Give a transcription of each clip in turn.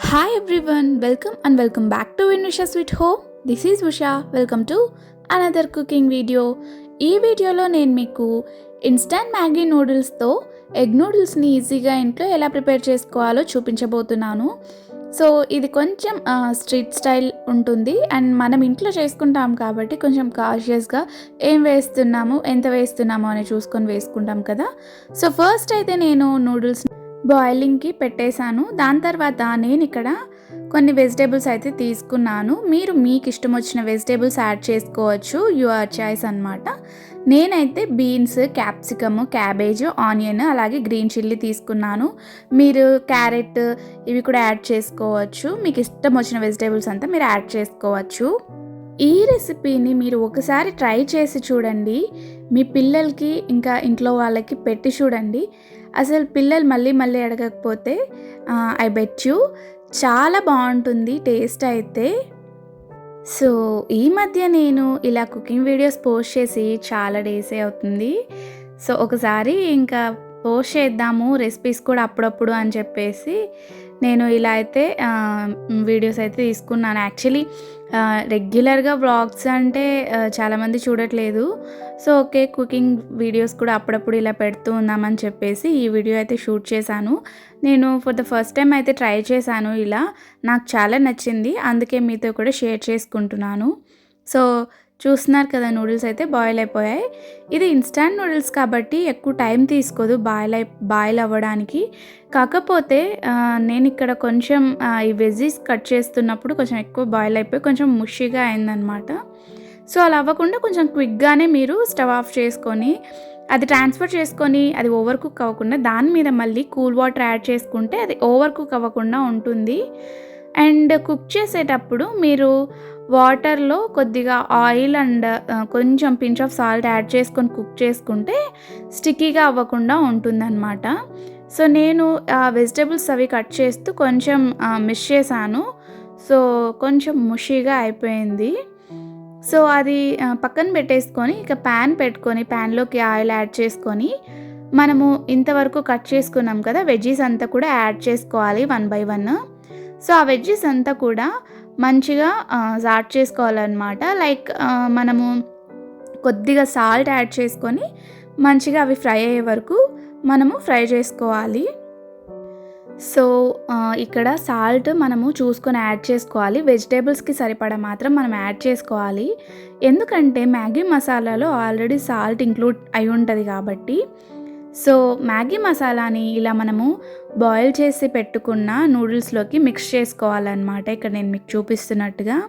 Hi everyone welcome and welcome back to win Usha sweet home this is Usha welcome to another cooking video ఈ వీడియోలో నేను మీకు instant Maggi నూడిల్స్తో egg నూడిల్స్ని ఈజీగా ఇంట్లో ఎలా ప్రిపేర్ చేసుకోవాలో చూపించబోతున్నాను. సో ఇది కొంచెం స్ట్రీట్ స్టైల్ ఉంటుంది అండ్ మనం ఇంట్లో చేసుకుంటాం కాబట్టి కొంచెం కాషియస్గా ఏం వేస్తున్నాము ఎంత వేస్తున్నాము అని చూసుకొని వేసుకుంటాం కదా. సో ఫస్ట్ అయితే నేను నూడిల్స్ బాయిలింగ్కి పెట్టేశాను. దాని తర్వాత నేను ఇక్కడ కొన్ని వెజిటేబుల్స్ అయితే తీసుకున్నాను. మీరు మీకు ఇష్టం వచ్చిన వెజిటేబుల్స్ యాడ్ చేసుకోవచ్చు. యువర్ చాయిస్ అనమాట నేనైతే బీన్స్ క్యాప్సికమ్ క్యాబేజ్ ఆనియన్ అలాగే గ్రీన్ చిల్లీ తీసుకున్నాను. మీరు క్యారెట్ ఇవి కూడా యాడ్ చేసుకోవచ్చు. మీకు ఇష్టం వచ్చిన వెజిటేబుల్స్ అంతా మీరు యాడ్ చేసుకోవచ్చు. ఈ రెసిపీని మీరు ఒకసారి ట్రై చేసి చూడండి. మీ పిల్లలకి ఇంకా ఇంట్లో వాళ్ళకి పెట్టి చూడండి. అసలు పిల్లలు మళ్ళీ మళ్ళీ అడగకపోతే ఐ బెట్ యూ చాలా బాగుంటుంది టేస్ట్ అయితే. సో ఈ మధ్య నేను ఇలా కుకింగ్ వీడియోస్ పోస్ట్ చేసి చాలా డేసే అవుతుంది. సో ఒకసారి ఇంకా పోస్ట్ చేద్దాము రెసిపీస్ కూడా అప్పుడప్పుడు అని చెప్పేసి నేను ఇలా అయితే వీడియోస్ అయితే తీసుకున్నాను. యాక్చువల్లీ రెగ్యులర్గా బ్లాగ్స్ అంటే చాలామంది చూడట్లేదు. సో ఓకే కుకింగ్ వీడియోస్ కూడా అప్పుడప్పుడు ఇలా పెడుతూ ఉందామని చెప్పేసి ఈ వీడియో అయితే షూట్ చేశాను. నేను ఫర్ ద ఫస్ట్ టైం అయితే ట్రై చేశాను ఇలా. నాకు చాలా నచ్చింది. అందుకే మీతో కూడా షేర్ చేసుకుంటున్నాను. సో చూస్తున్నారు కదా నూడిల్స్ అయితే బాయిల్ అయిపోయాయి. ఇది ఇన్స్టాంట్ నూడిల్స్ కాబట్టి ఎక్కువ టైం తీసుకోదు బాయిల్ అయి బాయిల్ అవ్వడానికి. కాకపోతే నేను ఇక్కడ కొంచెం ఈ వెజీస్ కట్ చేస్తున్నప్పుడు కొంచెం ఎక్కువ బాయిల్ అయిపోయి కొంచెం ముషిగా అయిందనమాట సో అలా అవ్వకుండా కొంచెం క్విక్గానే మీరు స్టవ్ ఆఫ్ చేసుకొని అది ట్రాన్స్ఫర్ చేసుకొని అది ఓవర్ కుక్ అవ్వకుండా దాని మీద మళ్ళీ కూల్ వాటర్ యాడ్ చేసుకుంటే అది ఓవర్ కుక్ అవ్వకుండా ఉంటుంది. అండ్ కుక్ చేసేటప్పుడు మీరు వాటర్లో కొద్దిగా ఆయిల్ అండ్ కొంచెం పించ్ ఆఫ్ సాల్ట్ యాడ్ చేసుకొని కుక్ చేసుకుంటే స్టిక్కీగా అవ్వకుండా ఉంటుందన్నమాట. సో నేను ఆ వెజిటేబుల్స్ అవి కట్ చేస్తూ కొంచెం మిస్ చేశాను. సో కొంచెం ముషిగా అయిపోయింది. సో అది పక్కన పెట్టేసుకొని ఇక ప్యాన్ పెట్టుకొని ప్యాన్లోకి ఆయిల్ యాడ్ చేసుకొని మనము ఇంతవరకు కట్ చేసుకున్నాం కదా వెజ్జీస్ అంతా కూడా యాడ్ చేసుకోవాలి వన్ బై వన్. సో ఆ వెజ్జెస్ అంతా కూడా మంచిగా జాట్ చేసుకోవాలన్నమాట. లైక్ మనము కొద్దిగా సాల్ట్ యాడ్ చేసుకొని మంచిగా అవి ఫ్రై అయ్యే వరకు మనము ఫ్రై చేసుకోవాలి. సో ఇక్కడ సాల్ట్ మనము చూసుకొని యాడ్ చేసుకోవాలి. వెజిటేబుల్స్కి సరిపడా మాత్రం మనం యాడ్ చేసుకోవాలి. ఎందుకంటే మ్యాగీ మసాలాలో ఆల్రెడీ సాల్ట్ ఇంక్లూడ్ అయి ఉంటుంది కాబట్టి సో మ్యాగీ మసాలాని ఇలా మనము బాయిల్ చేసి పెట్టుకున్న నూడిల్స్లోకి మిక్స్ చేసుకోవాలన్నమాట. ఇక్కడ నేను మీకు చూపిస్తున్నట్టుగా.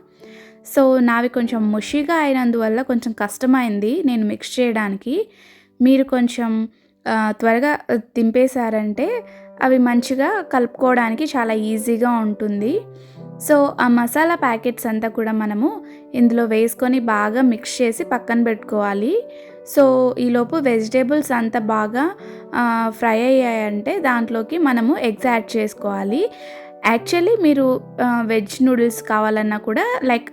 సో నావి కొంచెం ముషిగా అయినందువల్ల కొంచెం కష్టమైంది నేను మిక్స్ చేయడానికి. మీరు కొంచెం త్వరగా తింపేశారంటే అవి మంచిగా కలుపుకోవడానికి చాలా ఈజీగా ఉంటుంది. సో ఆ మసాలా ప్యాకెట్స్ అంతా కూడా మనము ఇందులో వేసుకొని బాగా మిక్స్ చేసి పక్కన పెట్టుకోవాలి. సో ఈలోపు వెజిటేబుల్స్ అంతా బాగా ఫ్రై అయ్యాయంటే దాంట్లోకి మనము ఎగ్స్ యాడ్ చేసుకోవాలి. యాక్చువల్లీ మీరు వెజ్ నూడిల్స్ కావాలన్నా కూడా లైక్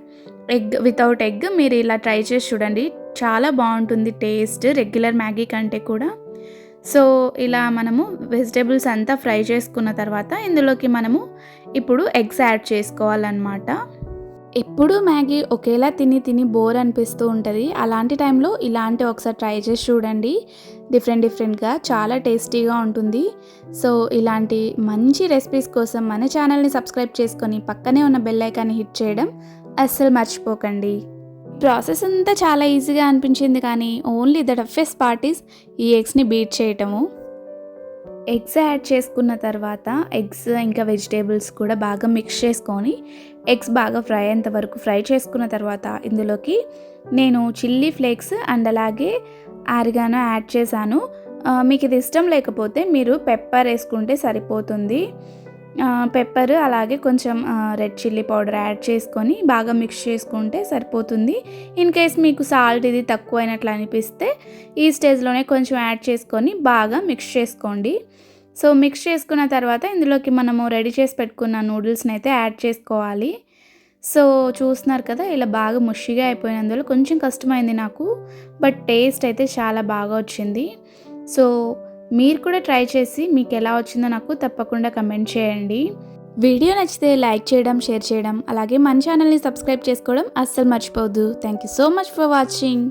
ఎగ్ వితౌట్ ఎగ్ మీరు ఇలా ట్రై చేసి చూడండి. చాలా బాగుంటుంది టేస్ట్ రెగ్యులర్ మ్యాగీ కంటే కూడా. సో ఇలా మనము వెజిటేబుల్స్ అంతా ఫ్రై చేసుకున్న తర్వాత ఇందులోకి మనము ఇప్పుడు ఎగ్స్ యాడ్ చేసుకోవాలన్నమాట. ఎప్పుడు మ్యాగీ ఒకేలా తిని తిని బోర్ అనిపిస్తూ ఉంటుంది. అలాంటి టైంలో ఇలాంటి ఒకసారి ట్రై చేసి చూడండి. డిఫరెంట్ డిఫరెంట్గా చాలా టేస్టీగా ఉంటుంది. సో ఇలాంటి మంచి రెసిపీస్ కోసం మన ఛానల్ని సబ్స్క్రైబ్ చేసుకొని పక్కనే ఉన్న బెల్ ఐకాన్ని హిట్ చేయడం అస్సలు మర్చిపోకండి. ప్రాసెస్ అంతా చాలా ఈజీగా అనిపించింది కానీ ఓన్లీ ద టఫెస్ట్ పార్టీస్ ఈ ఎగ్స్ని బీట్ చేయటము. ఎగ్స్ యాడ్ చేసుకున్న తర్వాత ఎగ్స్ ఇంకా వెజిటేబుల్స్ కూడా బాగా మిక్స్ చేసుకొని ఎగ్స్ బాగా ఫ్రై అయ్యేంత వరకు ఫ్రై చేసుకున్న తర్వాత ఇందులోకి నేను చిల్లీ ఫ్లేక్స్ అండ్ అలాగే ఆరిగానో యాడ్ చేశాను. మీకు ఇది ఇష్టం లేకపోతే మీరు పెప్పర్ వేసుకుంటే సరిపోతుంది. పెప్పర్ అలాగే కొంచెం రెడ్ చిల్లీ పౌడర్ యాడ్ చేసుకొని బాగా మిక్స్ చేసుకుంటే సరిపోతుంది. ఇన్ కేస్ మీకు సాల్ట్ ఇది తక్కువ అయినట్లు అనిపిస్తే ఈ స్టేజ్లోనే కొంచెం యాడ్ చేసుకొని బాగా మిక్స్ చేసుకోండి. సో మిక్స్ చేసుకున్న తర్వాత ఇందులోకి మనము రెడీ చేసి పెట్టుకున్న నూడిల్స్ని అయితే యాడ్ చేసుకోవాలి. సో చూస్తున్నారు కదా ఇలా బాగా ముషిగా అయిపోయినందువల్ల కొంచెం కష్టమైంది నాకు బట్ టేస్ట్ అయితే చాలా బాగా వచ్చింది. సో మీరు కూడా ట్రై చేసి మీకు ఎలా వచ్చిందో నాకు తప్పకుండా కమెంట్ చేయండి. వీడియో నచ్చితే లైక్ చేయడం షేర్ చేయడం అలాగే మన ఛానల్ని సబ్స్క్రైబ్ చేసుకోవడం అస్సలు మర్చిపోవద్దు. Thank you so much for watching